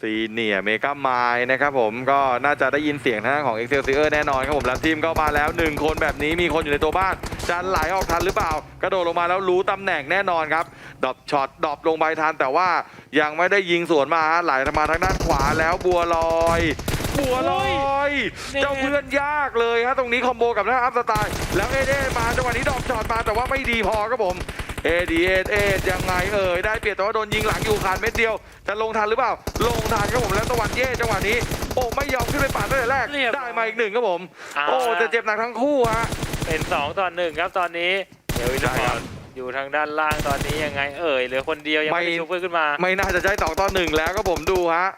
ซีเนียเมกาไมนะครับผมก็น่าจะได้ยินเสียงทางด้านของ Excelsior แน่นอนครับผมแล้วทีมก็มาแล้ว 1 คนแบบนี้มีคนอยู่ในตัวบ้านจะไหลออกทันหรือเปล่า กระโดดลงมาแล้วรู้ตำแหน่งแน่นอนครับดอบช็อตดอบลงไปทันแต่ว่ายังไม่ได้ยิงสวนมาฮะไหลมาทางด้านขวาแล้วบัวลอย บัวลอยเนี่ยเจ้าเพื่อนยากเลยฮะตรงนี้คอมโบกับหน้าอัพสไตล์แล้วเอเดมาจังหวะนี้ดรอปช็อตมาแต่ว่าไม่ดีพอครับผมเอดีเอเอยังไงเอ่ยได้เปรียบแต่ว่าโดนยิงหลังอยู่ขาดเม็ดเดียว จะลงทันหรือเปล่า ลงทันครับผมแล้วตะวันเย่จังหวะนี้ โอ้ไม่ยอมขึ้นไปปาดตั้งแต่แรกเรียบร้อยได้มาอีกหนึ่งครับผมเอาโอ้ละแต่เจ็บหนักทั้งคู่ฮะเป็นสองต่อหนึ่งครับตอนนี้เดี๋ยวอินใช่ฟคอรับร์ดอยู่ทางด้านล่างตอนนี้ยังไงเอ่ยเหลือคนเดียวยังไม่ไม่ได้ชุบเพื่อนขึ้นมา ไม่น่าจะใช้สองต่อหนึ่งแล้วครับผมดูฮะ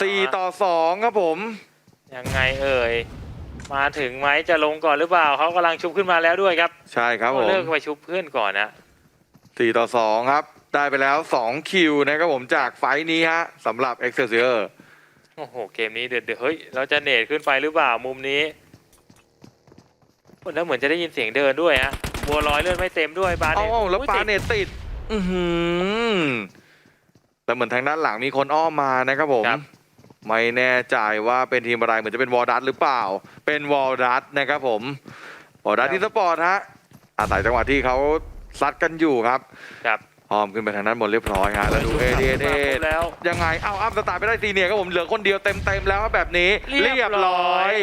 สี่ต่อสองครับผม ยังไงเอ่ย มาถึงไหมจะลงก่อนหรือเปล่าเขากำลังชุบขึ้นมาแล้วด้วยครับใช่ครับผก็มเลิกไปชุบเพื่อนก่อนนะสี่ต่อสองครับ ได้ไปแล้ว 2 คิวนะครับผมจากไฟท์นี้ฮะสำหรับ Excelsior โอ้โห เกมนี้เดือดๆเฮ้ย เราจะเนตขึ้นไปหรือเปล่ามุมนี้แล้วเหมือนจะได้ยินเสียงเดินด้วยฮะบัวลอยเลื่อนไม่เต็มด้วยบาเอาเนตเอาแล้วอุ๊ยปาติดเนตติด อือหือแต่เหมือนทางด้านหลังมีคนอ้อมมานะครับผมครับ ไม่แน่ใจว่าเป็นทีมอะไรเหมือนจะเป็นวอลดัตหรือเปล่า เป็นวอลดัตนะครับผมวอลดัตที่สปอร์ตฮะอาศัยจังหวะที่เขาซัดกันอยู่ครับครับอ้อมขึ้นไปทางด้านบนเรียบร้อยฮะแล้วดูเอเดเดมาครบแล้วยังไงเอาอัพสตาร์ไปได้ซีเนียร์ครับผมเหลือคนเดียวเต็มเต็มๆแล้วครับแบบนี้เรียบร้อย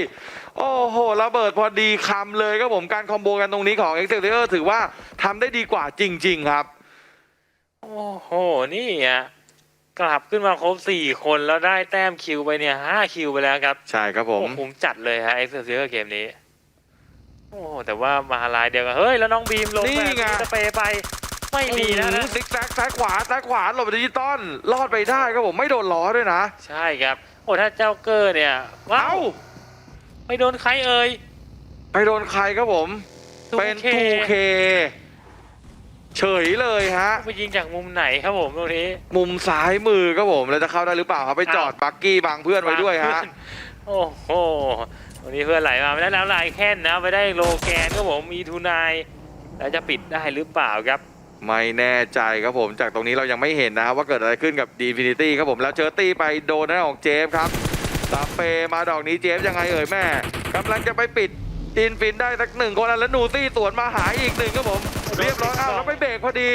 โอ้โหระเบิดพอดีคำเลยครับผมการคอมโบกันตรงนี้ของ Excelsior ถือว่าทำได้ดีกว่าจริง ๆ ครับ โอ้โหนี่อะ กลับขึ้นมาครบสี่คนแล้วได้แต้มคิวไปเนี่ยห้าคิวไปแล้วครับใช่ครับผมโอ้คุ้มจัดเลยฮะเอ็กซ์เซอร์เกมนี้ โอ้โหแต่ว่ามาลายเดียวกันเฮ้ย แล้วน้องบีมลงนี่แบบไงสเปรย์ไป ไม่ดีนะนะ ซิกแซกซ้ายขวาซ้ายขวาหลบดิจิตอลรอดไปได้ครับผมไม่โดนล้อด้วยนะ ใช่ครับ โอ้ถ้าเจ้าเกอร์เนี่ยว้าเอ้าวไม่โดนใครเอ่ย ไปโดนใครครับผม เป็น 2K 2K เฉยเลยฮะ ไปยิงจากมุมไหนครับผมตรงนี้มุมซ้ายมือครับผมแล้วจะเข้าได้หรือเปล่าครับไปจอดบักกี้บังเพื่อนไว้ด้วยฮะ โอ้โหวันนี้เพื่อนไหลมาไม่ได้แล้วลายแค่นนะไปได้โลแกนครับผมมีทูนายแล้วจะปิดได้หรือเปล่าครับ ไม่แน่ใจครับผม จากตรงนี้เรายังไม่เห็นนะครับว่าเกิดอะไรขึ้นกับดีฟินิตี้ครับผมแล้วเจอตี้ไปโดนหน้าของเจฟครับตาเปมาดอกนี้เจฟยังไงเอ่ยแม่กำลังจะไปปิดอินฟินได้สักหนึ่งคนอะแล้วนูซี่สวนมาหาอีกหนึ่งครับผม เรียบร้อยอ้าวแล้วไปเบรกพอดี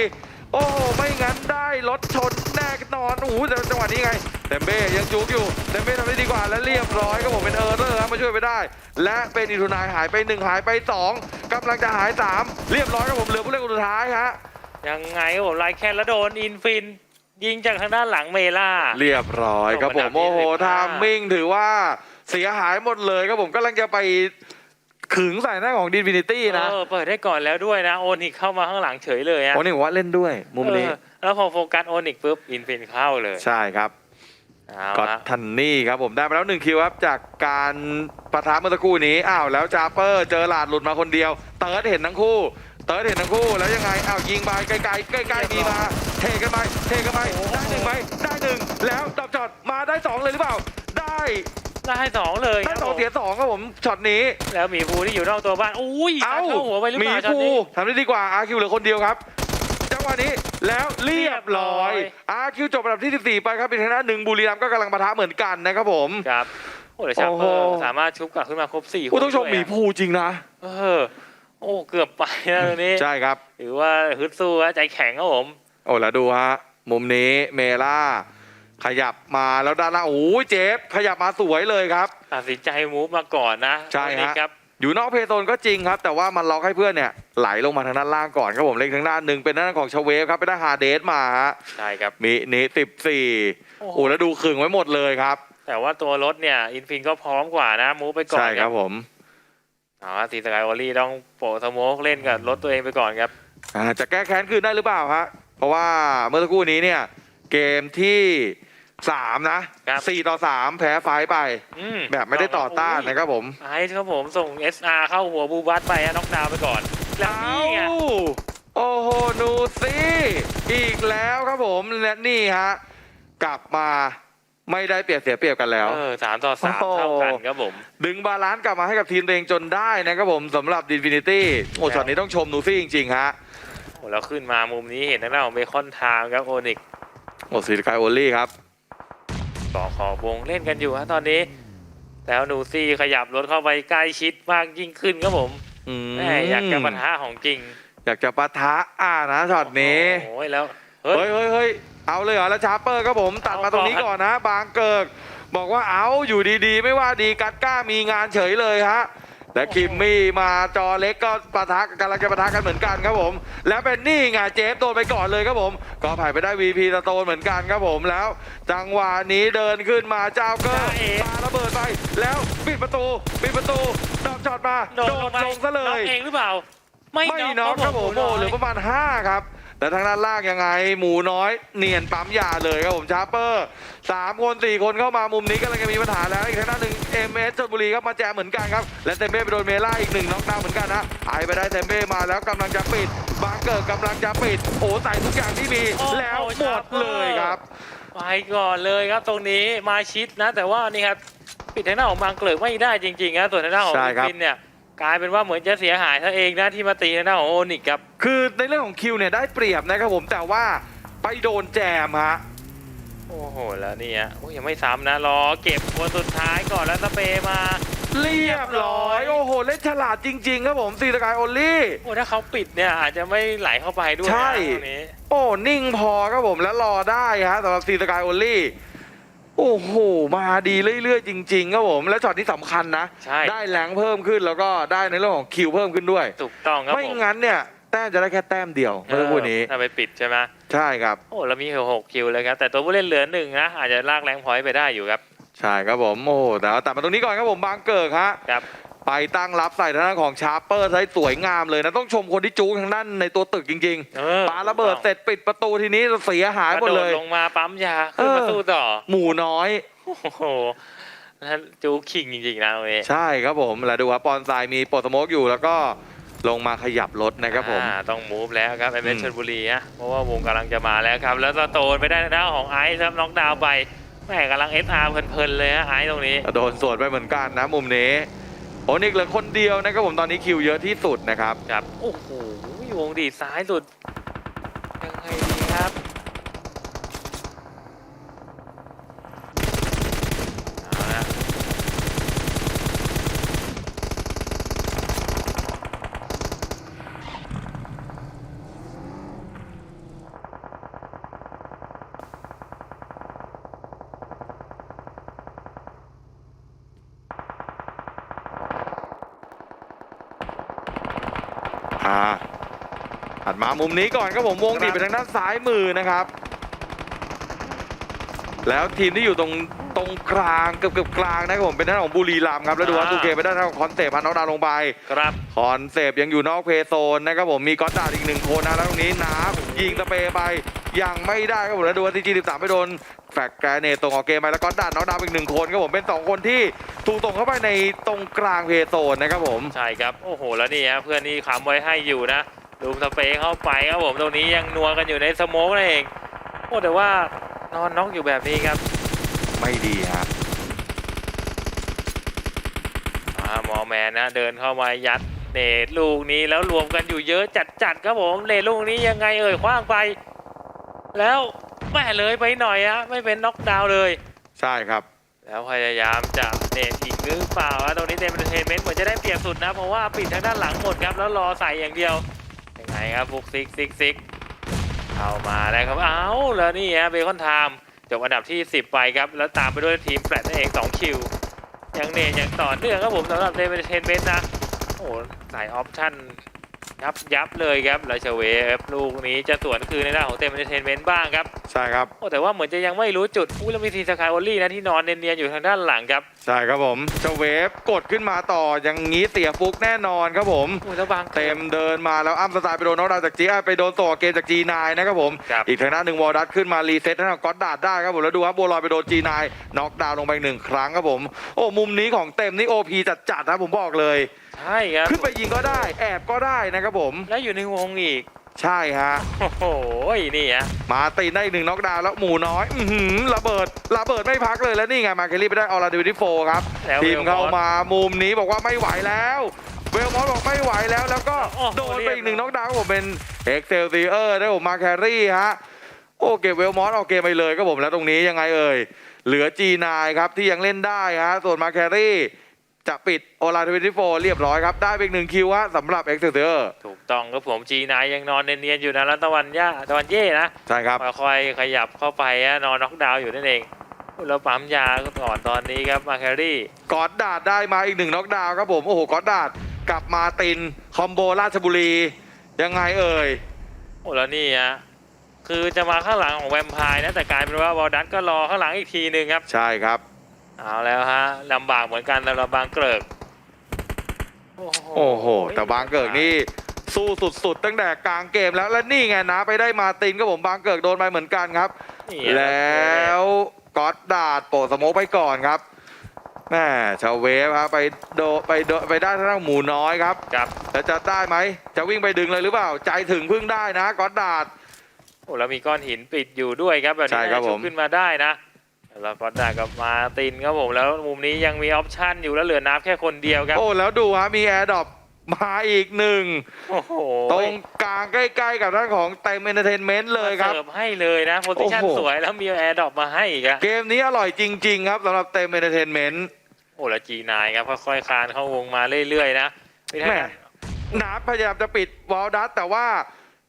โอ้โหไม่งั้นได้รถชนแน่นอนโอ้โหแต่จังหวะนี้ไงเดมเบ้ยังจุกอยู่เดมเบ้ทำได้ดีกว่าและเรียบร้อยครับผมเป็นเออร์เลอร์ครับมาช่วยไปได้ และเป็นอิทูนายหายไปหนึ่งหายไปสองกำลังจะหายสามเรียบร้อยครับผมเหลือผู้เล่นคนสุดท้ายฮะยังไงครับผมลายแคนแล้วโดนอินฟินยิงจากทางด้านหลังเมล่า เรียบร้อยครับผมโอ้โอ้โหโหดาทาบมที่มิ่งถือว่าเสียหายหมดเลยครับผมกำลังจะไป ขึงใส่หน้าของดินฟินิตี้นะเออเปิดได้ก่อนแล้วด้วยนะโอนิกเข้ามาข้างหลังเฉยเลยอะโอนี่ผมว่าเล่นด้วยมุมนี้ เออแล้วพอโฟกัสโอนิกปุ๊บอินฟินเข้าเลยใช่ครับเอาก็ละทันนี่ครับผมได้มาแล้วหนึ่งคิวครับจากการปะทะเมื่อสักครู่นี้อ้าวแล้วจาเปอร์เจอหลาดหลุดมาคนเดียว เติร์ดเห็นทั้งคู่ เติร์ดเห็นทั้งคู่แล้วยังไงอ้าวยิงไปไกลๆใกล้ๆมีมาเทกันไปเทกันไปได้หนึ่งไหมได้หนึ่งแล้วดับจอดมาได้สองเลยหรือเปล่า ได้ ได้สองเลยคได้รับสผองมเสียสองครับผมช็อตนี้แล้วหมีภูที่อยู่นอกตัวบ้านอุ้ยเอ้าเข้าหัวไปหรือหมีเปล่าช็อตภูนี้ทำได้ดีกว่าอาคิวเหลือคนเดียวครับจังหวะนี้แล้วเรียบร้อยเรียบร้อยอาคิวจบอันดับที่ 14 ไปครับเป็นทางด้านหนึ่งบุรีรัมย์ก็กำลังปะทะเหมือนกันนะครับผมครับโอ้เดี๋ยวชาโอ้เปโหอร์สามารถชุบกลับขึ้นมาครบสี่คนผู้ต้องชมหมีด้วยะภูจริงนะ เออ โอ้เกือบไปนะตรงนี้ใช่ครับถือว่าฮึดสู้ฮะใจแข็งครับผม โอ้แล้วดูฮะมุมนี้เมล่า ขยับมาแล้วด้านล่างโอ้ยเจฟขยับมาสวยเลยครับ ตัดสินใจมูฟมาก่อนนะใช่ฮะโอนิกครับ อยู่นอกเพย์โซนก็จริงครับ แต่ว่ามันล็อกให้เพื่อนเนี่ยไหลลงมาทางด้านล่างก่อนครับผมเล็งทางด้านหนึ่งเป็นด้านของชาเวฟครับไปได้ฮาเดสมาฮะใช่ครับ มินิสิบสี่โอ้โห โอ้แล้วดูขึงไว้หมดเลยครับ แต่ว่าตัวรถเนี่ย อินฟินก็พร้อมกว่านะ มูฟไปก่อนใช่ครับผมเอาละตีสกายวอลลี่ต้องโปะสโมกเล่นกับรถตัวเองไปก่อนครับ อ่าจะแก้แค้นคืนได้หรือเปล่าฮะเพราะว่าเมื่อสักครู่นี้เนี่ยเกมที่ สามนะครับ สี่ต่อสามแพ้ไฟล์ไป อืมแบบไม่ได้ต่อต้านนะครับผมไอ้ครับผมส่ง SR เข้าหัวบูบัสไปอะน็อกดาวน์ไปก่อน แล้วนี่ไง เอ้าโอ้โหนูซี่อีกแล้วครับผมและนี่ฮะกลับมาไม่ได้เปรียบเสียเปรียบกันแล้ว เออสามต่อสามโอ้โห เท่ากันครับผม ดึงบาลานซ์กลับมาให้กับทีมตัวเองจนได้นะครับผมสำหรับดินฟินิตี้โอ้ช็อตนี้ต้องชมนูซี่จริงๆฮะโอ้แล้วขึ้นมามุมนี้เห็นทางด้านของเบคอนไทม์ครับโอนิก โอ้สีกายโอลลี่ครับ เกาะขอบวงเล่นกันอยู่ฮะตอนนี้ แล้วหนูซี่ขยับรถเข้าไปใกล้ชิดมากยิ่งขึ้นครับผมอืมแม่อยากจะปะทะของจริง อยากจะปะทะอ่านะช็อตนี้โอ้ยแล้วเฮ้เฮ้ยยเฮ้ยเฮ้ยเอาเลยเหรอแล้วชาร์เปอร์ครับผมตัดมาตรงนี้ก่อนนะ บางเกิกบอกว่าเอาอยู่ดีๆ ไม่ว่าดีกัดก้ามีงานเฉยเลยฮะ และคิมมี่มาจอเล็กก็ปะทะกำลังจะปะทะกันเหมือนกันครับผม แล้วเป็นนี่ไงเจฟโดนไปก่อนเลยครับผม ก็ผ่านไปได้ VP สโตนเหมือนกันครับผมแล้ว จังหวะนี้เดินขึ้นมาเจ้าเกอร์ปาระเบิดไป แล้วปิดประตูปิดประตูดอกช็อตมาโดโดนดลงไปลงซะเลน็อกยเองหรือเปล่า ไม่ไม่น็อกครับผมโอ้เหลือประมาณ 5 ครับ แต่ทางด้านล่างยังไง หมูน้อย เนียนปั๊มยาเลยครับผมชาร์เปอร์สามคนสี่คนเข้ามามุมนี้กำลังจะมีปัญหาแล้วอีกทางด้านหนึ่งเอ็มเอสชลบุรีครับมาแจมเหมือนกันครับ และเซมเบ้ไปโดนเมล่าอีกหนึ่งน็อกดาวน์เหมือนกันนะไอไปได้เซมเบ้มาแล้วกำลังจะปิดบางเกิดกำลังจะปิดโอ้ใส่ทุกอย่างที่มีแล้วหมดเลยครับไปก่อนเลยครับตรงนี้มาชิดนะ แต่ว่านี่ครับปิดทางหน้าของบางเกลิกไม่ได้จริงๆนะส่วนทางหน้าของใช่ครับฟินเนี่ย กลายเป็นว่าเหมือนจะเสียหายซะเองนะที่มาตีทางหน้าของโอนิกครับ คือในเรื่องของคิวเนี่ยได้เปรียบนะครับผมแต่ว่าไปโดนแจมฮะ โอ้โห แล้วเนี่ยโอ้ยยังไม่ซ้ำนะ รอเก็บคนสุดท้ายก่อนแล้วสเปรย์มา เรียบร้อย โอ้โห เล่นฉลาดจริง ๆ ครับผมซีสกายโอลี่ โอ้ถ้าเขาปิดเนี่ยอาจจะไม่ไหลเข้าไปด้วยนะใช่ ตรงนี้ โอ้ นิ่งพอครับผมแล้วรอได้ฮะสำหรับซีสกายโอลี่ โอ้โห มาดีเรื่อยๆ จริงๆครับผม และช็อตที่สำคัญนะ ใช่ ได้แรงเพิ่มขึ้นแล้วก็ได้ในเรื่องของคิวเพิ่มขึ้นด้วย ถูกต้องครับไม่ผมงั้นเนี่ย แต้มจะได้แค่แต้มเดียวเมื่อสักครู่นี้ ถ้าไปปิดใช่ไหมใช่ครับ โอ้แล้วมีหกคิวเลยครับ แต่ตัวผู้เล่นเหลือหนึ่งนะอาจจะลากแรงพอยต์ไปได้อยู่ครับ ใช่ครับผม โอ้โหแต่ว่าตัดมาตรงนี้ก่อนครับผมบางเกิกฮะ ครับ ไปตั้งรับใส่ทางด้านของชาร์เปอร์ใช้สวยงามเลยนะต้องชมคนที่จูทางด้านในตัวตึกจริงเออ ๆปาระเบิดเสร็จปิดประตูทีนี้เสียหายกระหมดโดเลดยลงมาปั๊มยาขึ้นมาเออ สู้ต่อหมูน้อย โอ้โหแล้วจูคิงจริงๆนะตรงนี้ใช่ครับผมแล้วดูว่าปอนไซมีโปรตสโมกอยู่แล้วก็ลงมาขยับรถนะครับผม อ่าต้องมูฟแล้วครับไอเมอืนมชลบุรีนะเพราะว่าวงกำลังจะมาแล้วครับ แล้วสโตนไปได้หน้าของไอซ์ครับน็อกดาวน์ไปแม่กำลังเอสอาร์เพลินๆเลยฮะไอซ์ตรงนี้ โดนสวนไปเหมือนกันนะมุมนี้ โอนิกเหลือคนเดียวนะครับผมตอนนี้คิวเยอะที่สุดนะครับ ครับ โอ้โหวงดีดซ้ายสุด ยังไงดีครับเอาละ อ่า ถัดมามุมนี้ก่อนครับผมวงดีดไปทางด้านซ้ายมือนะครับ แล้วทีมที่อยู่ตรงตรงกลางเกือบเกือบกลางนะครับผมเป็นท่านของบุรีรัมย์ครับแล้วดูว่าตูเคไปได้ทางของคอนเซปต์พันน็อกดาวน์ลงไปครับคอนเซปต์ยังอยู่นอกเพย์โซนนะครับผมมีก๊อตดาร์ดอีกหนึ่งคนนะแล้วตรงนี้น้ำยิงสเปรย์ไปยังไม่ได้ครับผมแล้วดูว่าทีจีสิบสามไปโดนแฟกแกรเนตตรงออกเกมไปแล้วก๊อตดาร์ดน็อกดาวน์อีกหนึ่งคนครับผมเป็นสองคนที่ถูกส่งเข้าไปในตรงกลางเพย์โซนนะครับผมใช่ครับโอ้โหแล้วนี่ฮะเพื่อนนี่ค้ำไว้ให้อยู่นะ ลูมสเปรย์เข้าไปครับผมตรงนี้ยังนัวกันอยู่ในสโมกนั่นเองโอ้แต่ว่านอนน็อกอยู่แบบนี้ครับไม่ดีฮะอ่ามอแมนนะเดินเข้ามายัดเนตลูกนี้แล้วรวมกันอยู่เยอะจัดๆครับผมเนตลูกนี้ยังไงเอ่ยคว้างไป แล้วแม่เลยไปหน่อยอะไม่เป็นน็อกดาวน์เลย ใช่ครับ แล้วพยายามจะเนตอีกหรือเปล่าอะตรงนี้เต็มเอนเตอร์เทนเมนต์เหมือนจะได้เปรียบสุดนะ เพราะว่าปิดทางด้านหลังหมดครับแล้วรอใส่อย่างเดียวยังไง ครับฟุกซิกซิกซิกเข้ามาแล้วครับ เอ้าแล้วนี่ฮะเบคอนไทม์จบอันดับที่ 10 ไปครับ แล้วตามไปด้วยทีมแฟลตนั่นเอง2คิว ยังเนยยังต่อเนื่องครับผมสำหรับเดเวนเทนเบนต์นะ โอ้โหใส่ออปชั่น ยับยับเลยครับแล้วเฉวฟลูกนี้จะสวนคืนในด้านของเต็มเอนเตอร์เทนเมนต์บ้างครับ ใช่ครับ โอ้แต่ว่าเหมือนจะยังไม่รู้จุดอู้แล้วมีทีสกายโอลี่นะที่นอนเนียนๆอยู่ทางด้านหลังครับ ใช่ครับผมเจ้าเวฟกดขึ้นมาต่ออย่างงี้เสียฟุกแน่นอนครับผมโอ้แล้วบางเต็มเดินมาแล้วอ้ำสไตล์ไปโดนน็อกดาวน์จากจีไปโดนต่อเกมจากจีนายนะครับผมครับอีกทางด้านหนึ่งวอลดัตขึ้นมารีเซ็ตทางด้านก็อดดาดได้ครับผมแล้วดูครับบัวลอยไปโดนจีนายน็อกดาวน์ลงไปอีกหนึ่งครั้งครับผม โอ้มุมนี้ของเต็มนี่โอพีจัดๆนะผมบอกเลย ใช่ครับ ขึ้นไปยิงก็ได้ แอบก็ได้นะครับผม แล้วอยู่ในวงอีก ใช่ฮะ โอ้โห นี่ฮะ มาตีนได้อีกหนึ่งน็อกดาวน์แล้วหมูน้อย อือหือระเบิด ระเบิดไม่พักเลยแล้วนี่ไงมาเคลลี่ไปได้ออราดิวิที่โฟครับ แล้วทีมวลเข้าอสมามุมนี้บอกว่าไม่ไหวแล้วเวลมอสบอกไม่ไหวแล้วแล้วก็โอ้โหโดนไปอีกหนึ่งเรีน็ยอบกดาวน์ครับผมเป็นเอ็กเซลซีเออร์ได้ผมมาแครี่ฮะโอ้เก็บเวลมอสออกเกมไปเลยครับผมแล้วตรงนี้ยังไงเอ่ยเหลือ G9 ครับที่ยังเล่นได้ฮะส่วนมาแครี่ จะปิดโอลาทเวนตี้โฟเรียบร้อยครับ ได้ไปอีกหนึ่งคิวฮะสำหรับเอ็กซ์เตอร์ถูกต้องครับผมจีนายยังนอนเนียนๆอยู่นะแล้วตะวันย่าตะวันเย่นะใช่ครับค่อยๆขยับเข้าไปอะนอนน็อกดาวน์อยู่นั่นเองแล้วปั๊มยาก่อนตอนนี้ครับมาแครี่กอดดาดได้มาอีกหนึ่งน็อกดาวน์ครับผมโอ้โหกอดดาดกลับมาตินคอมโบราชบุรี ยังไงเอ่ยโอ้แล้วนี่ฮะคือจะมาข้างหลังของแวมไพร์นะแต่กลายเป็นว่าวอลดัตก็รอข้างหลังอีกทีหนึ่งครับ ใช่ครับ เอาแล้วฮะลำบากเหมือนกันสำหรับบางเกริกโอ้โห แต่บางเกิกนี่สู้สุดๆ ตั้งแต่กลางเกมแล้วและนี่ไงนะไปได้มาตินก็ผมบางเกิกโดนไปเหมือนกันครับ นี่แล้วกอดดาดโปะสโมกไปก่อนครับแม่ชาวเวฟครับไปโดไปโดไปได้ทางด้านหมูน้อยครับครับแล้วจะได้ไหม จะวิ่งไปดึงเลยหรือเปล่า ใจถึงพึ่งได้นะกอดดาด โอ้แล้วมีก้อนหินปิดอยู่ด้วยครับแบบใช่นี้ครับน่าจะผชุมบขึ้นมาได้นะ แล้วก็ได้กับมาตินครับผมแล้วมุมนี้ยังมีออปชั่นอยู่แล้วเหลือนับแค่คนเดียวครับ โอ้แล้วดูฮะมีแอร์ดรอปมาอีกหนึ่งโอ้โหตรงกลางใกล้ๆกับด้านของเต็มเอนเตอร์เทนเมนต์เลยครับมาเสิร์ฟให้เลยนะโพซิชันโอ้โหสวยแล้วมีแอร์ดรอปมาให้อีกอะเกมนี้อร่อยจริง ๆ ครับสำหรับเต็มเอนเตอร์เทนเมนต์โอ้แล้วจีนายครับค่อยๆคลานเข้าวงมาเรื่อยๆนะไม่ได้แม่นาพยายามจะปิดวอลดัสแต่ว่า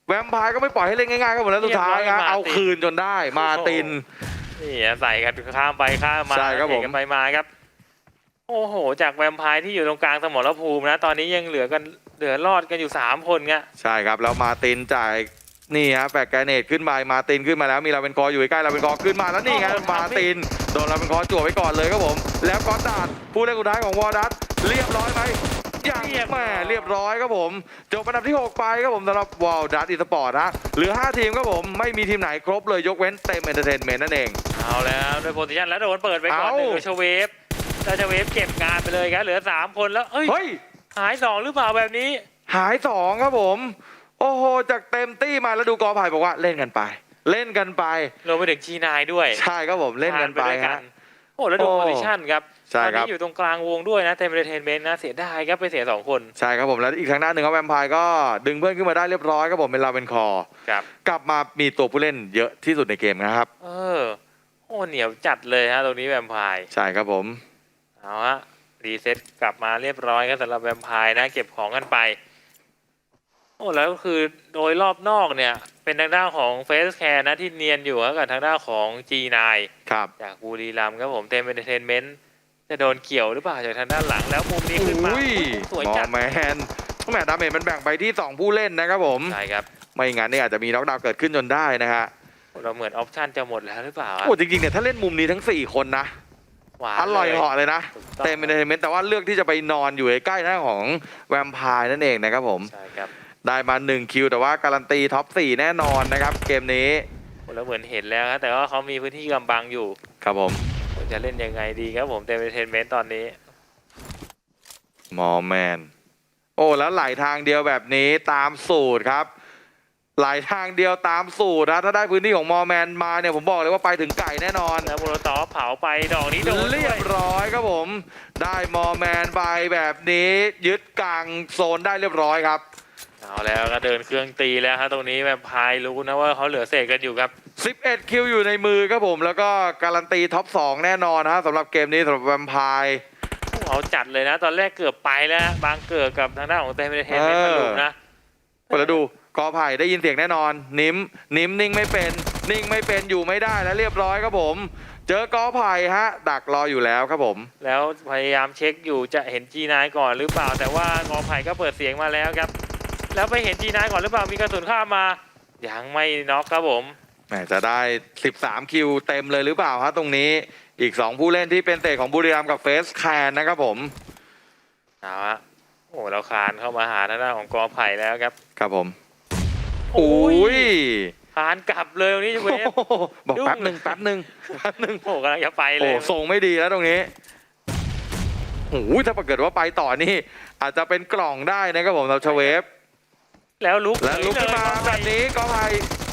แวมไพร์ก็ไม่ปล่อยให้เล่นง่ายๆครับผมแล้วสุดท้ายครับเอาคืนจนได้มาติน นี่อะใส่กันข้ามไปข้ามมาใช่ครับผม เตะกันไปมาครับ โอ้โห จากแวมไพร์ที่อยู่ตรงกลางสมรภูมินะ ตอนนี้ยังเหลือกันเหลือรอดกันอยู่สามคนไงใช่ครับ แล้วมาตินจ่ายนี่ฮะแฟกแกรเนตขึ้นไปมาตินขึ้นมาแล้วมีลาเป็นคออยู่ใกล้ลาเป็นคอขึ้นมาแล้วนี่ไงมาตินโดนลาเป็นคอจั่วไว้ก่อนเลยครับผม แล้วก็ดาดผู้เล่นสุดท้ายของวอร์ดัสเรียบร้อยไหม ยังแหม่เรียบร้อยครับผมจบอันดับที่ 6 ไปครับผมสำหรับวอลดัสอีสปอร์ตฮะเหลือ 5 ทีมครับผมไม่มีทีมไหนครบเลยยกเว้นเต็มเอนเตอร์เทนเมนต์นั่นเองเอาแล้วด้วยโพซิชันแล้วโดนเปิดไปก่อนเอ้าหนึ่งโดยชเวฟแล้วชเวฟเก็บงานไปเลยครับเหลือสามคนแล้วเอ้ยเฮ้ยหายสองหรือเปล่าแบบนี้ หายสองครับผม โอ้โห จากเต็มตี้มาแล้วดูกอไผ่บอกว่าเล่นกันไป เล่นกันไปรวมไปถึงชีนายด้วย ใช่ครับผมเล่นกันไปผ่าด้วยฮะโอ้แล้วดูโอ้โพซิชันครับ ใช่ตอนครับ นี้อยู่ตรงกลางวงด้วยนะเต็มเอนเตอร์เทนเมนต์นะเสียดายครับไปเสียสองคนใช่ครับผมแล้วอีกทางด้านหนึ่งครับแวมไพร์ก็ดึงเพื่อนขึ้นมาได้เรียบร้อยครับผมเป็นลาเวนคอร์ครับ กลับมามีตัวผู้เล่นเยอะที่สุดในเกมนะครับ เออโอ้เหนียวจัดเลยฮะตรงนี้แวมไพร์ใช่ครับผม เอาฮะรีเซ็ตกลับมาเรียบร้อยก็สำหรับแวมไพร์นะ เก็บของกันไป โอ้แล้วก็คือโดยรอบนอกเนี่ย เป็นทางด้านของเฟสแคร์นะที่เนียนอยู่ครับกับทางด้านของ G9 ครับจากบุรีรัมย์ครับผมเต็มเอนเตอร์เทนเมนต์ จะโดนเกี่ยวหรือเปล่าจากทางด้านหลังแล้วมุมนี้ขึ้นมาอุ้ยสวยมอจัดแมนแหมดาเมจมันแบ่งไปที่ 2 ผู้เล่นนะครับผมใช่ครับไม่งั้นเนี่ยอาจจะมีน็อกดาวน์เกิดขึ้นจนได้นะฮะเราเหมือนออปชั่นจะหมดแล้วหรือเปล่าอะโอ้จริงๆเนี่ยถ้าเล่นมุมนี้ทั้ง 4 คนนะหวานอร่อยลเหาะเลยนะถูกต้องเต็มเอนเตอร์เทนเมนต์แต่ว่าเลือกที่จะไปนอนอยู่ใกล้ๆหน้าของแวมไพร์นั่นเองนะครับผมใช่ครับได้มา 1 คิว แต่ว่าการันตีท็อป 4 แน่นอนนะครับ เกมนี้โอ้แล้วเหมือนเห็นแล้วครับแต่ว่าเขามีพื้นที่กำบังอยู่ครับผม จะเล่นยังไงดีครับผมเต็มเอนเตอร์เทนเมนต์ตอนนี้ มอแมน โอ้แล้วไหลทางเดียวแบบนี้ตามสูตรครับ ไหลทางเดียวตามสูตรนะถ้าได้พื้นที่ของมอแมนมาเนี่ยผมบอกเลยว่าไปถึงไก่แน่นอน แล้วโมโลตอฟเผาไปดอกนี้โดนเรีด้วยบร้อยครับผม ได้มอแมนไปแบบนี้ ยึดกลางโซนได้เรียบร้อยครับ เอาแล้วก็เดินเครื่องตีแล้วครับตรงนี้แบบพายรู้นะว่าเขาเหลือเศษกันอยู่ครับ 11 คิวอยู่ในมือครับผม แล้วก็การันตีท็อป 2 แน่นอนนะสำหรับเกมนี้สำหรับแวมไพร์เอาจัดเลยนะ ตอนแรกเกือบไปแล้วนะบางเกิดกับทางด้านของเต็มเอนเตอร์เทนเมนต์เออมาลุมนะแล้วดูกอไผ่ได้ยินเสียงแน่นอน นิ้มนิ้มนิ่งไม่เป็น นิ่งไม่เป็นอยู่ไม่ได้แล้วเรียบร้อยครับผม เจอกอไผ่ฮะ ดักรออยู่แล้วครับผม แล้วพยายามเช็คอยู่จะเห็นจีนายก่อนหรือเปล่า แต่ว่ากอไผ่ก็เปิดเสียงมาแล้วครับ แล้วไปเห็นจีนายก่อนหรือเปล่ามีกระสุนข้ามมา ยังไม่น็อกครับผมแหมจะได้ 13 คิวเต็มเลยหรือเปล่าฮะตรงนี้อีก 2 ผู้เล่นที่เป็นเตะของบุรีรัมย์กับเฟสแคนนะครับผมเอาฮะโอ้เราคลานเข้ามาหาทางด้านของกอไผ่แล้วครับ ครับผมโอ้อุ้ยยคลานกลับเลยตรงนี้เวฟโอ้โหบอกยุ่งแป๊บหนึ่งแป๊บหนึ่งแป๊บหนึ่งโอ้กำลังจะไปเลโอ้ยส่งไม่ดีแล้วตรงนี้โอ้ยถ้าเกิดว่าไปต่อนี่ อาจจะเป็นกล่องได้นะครับผมเราชเวฟ แล้วลุกแล้วลุกขึ้นมาเฉยเลยแบบนี้กอไผ่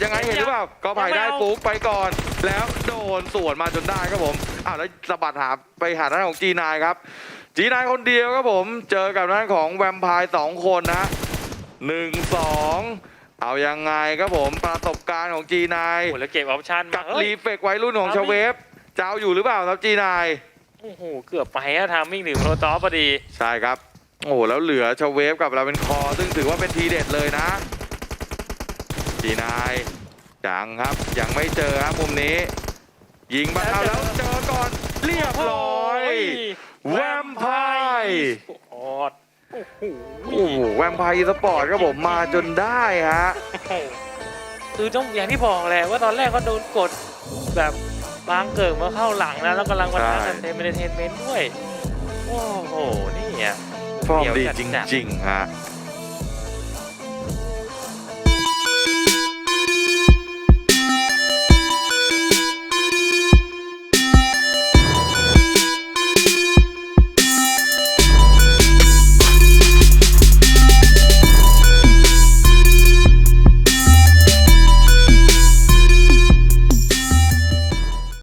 ยังไงเห็นหรือเปล่ากอไผ่ยังไม่ได้เอาปุ๊บไปก่อน แล้วโดนสวนมาจนได้ครับผมอ้าวแล้วสะบัดหาไปหาทางด้านของจีนายครับ จีนายคนเดียวครับผม เจอกับทางด้านของแวมไพร์สองคนนะหนึ่งสองเอายังไงครับผมประสบการณ์ของจีนายโอ้แล้วเก็บออปชั่นกับเฮ้ยรีเฟกวัยรุ่นของเอาชาเวฟจะเอาอยู่หรือเปล่าครับจีนายโอ้โหเกือบไปอะทามมิ่งถึงโรตอฟพอดีใช่ครับ โอ้โหแล้วเหลือชาเวฟกับลาเวนคอร์ซึ่งถือว่าเป็นทีเด็ดเลยนะจีนายยังครับ ยังไม่เจอครับมุมนี้ ยิงมาเอาแล้วเจอก่อนเรียบร้อยแวมไพร์ออดโอ้โหโอ้โหแวมไพร์สปอร์ตครับผมมาจนได้ฮะคือต้องอย่างที่บอกแหละว่าตอนแรกก็โดนกดแบบบางเกิดมาเข้าหลังนะแล้วกำลังมาทำกันเทมเมนเทนเมนต์ด้วย โอ้โห นี่อะ ฟอร์มดีเดี๋ยวจจัดริงๆฮะ